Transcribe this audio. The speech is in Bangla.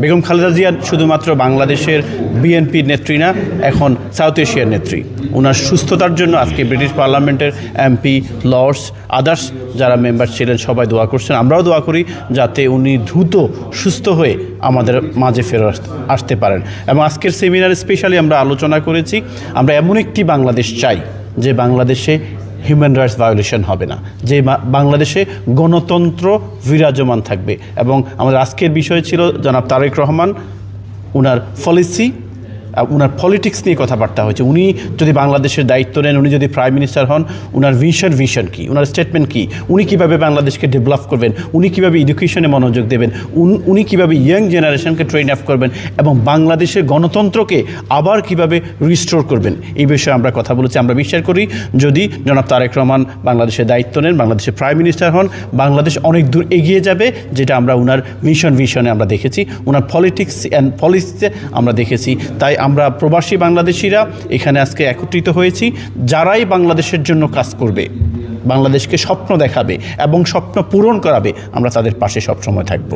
বেগম খালেদা জিয়া শুধুমাত্র বাংলাদেশের বিএনপির নেত্রী না, এখন সাউথ এশিয়ার নেত্রী। ওনার সুস্থতার জন্য আজকে ব্রিটিশ পার্লামেন্টের এমপি লর্ডস আদার্স, যারা মেম্বার ছিলেন, সবাই দোয়া করছেন। আমরাও দোয়া করি যাতে উনি দ্রুত সুস্থ হয়ে আমাদের মাঝে ফেরত আসতে পারেন। এবং আজকের সেমিনারে স্পেশালি আমরা আলোচনা করেছি, আমরা এমন একটি বাংলাদেশ চাই, যে বাংলাদেশে হিউম্যান রাইটস ভায়োলেশন হবে না। যে বাংলাদেশে গণতন্ত্র বিরাজমান থাকবে। এবং আমাদের আজকের বিষয় ছিল জনাব তারেক রহমান ওনার পলিসি ওনার পলিটিক্স নিয়ে কথাবার্তা হয়েছে। উনি যদি বাংলাদেশের দায়িত্ব নেন, উনি যদি প্রাইম মিনিস্টার হন ওনার ভিশন ভিশন কী? ওনার স্টেটমেন্ট কী? উনি কীভাবে বাংলাদেশকে ডেভেলপ করবেন? উনি কীভাবে এডুকেশনে মনোযোগ দেবেন? উন- কীভাবে ইয়াং জেনারেশনকে ট্রেন আপ করবেন? এবং বাংলাদেশের গণতন্ত্রকে আবার কীভাবে রিস্টোর করবেন? এই বিষয়ে আমরা কথা বলেছি। আমরা বিশ্বাস করি, যদি জনাব তারেক রহমান বাংলাদেশের দায়িত্ব নেন, বাংলাদেশের প্রাইম মিনিস্টার হন, বাংলাদেশ অনেক দূর এগিয়ে যাবে, যেটা আমরা ওনার মিশন ভিশনে আমরা দেখেছি। ওনার পলিটিক্স অ্যান্ড পলিসিতে আমরা দেখেছি। তাই আমরা প্রবাসী বাংলাদেশিরা এখানে আজকে একত্রিত হয়েছি, যারাই বাংলাদেশের জন্য কাজ করবে, বাংলাদেশকে স্বপ্ন দেখাবে এবং স্বপ্ন পূরণ করাবে, আমরা তাদের পাশে সবসময় থাকব।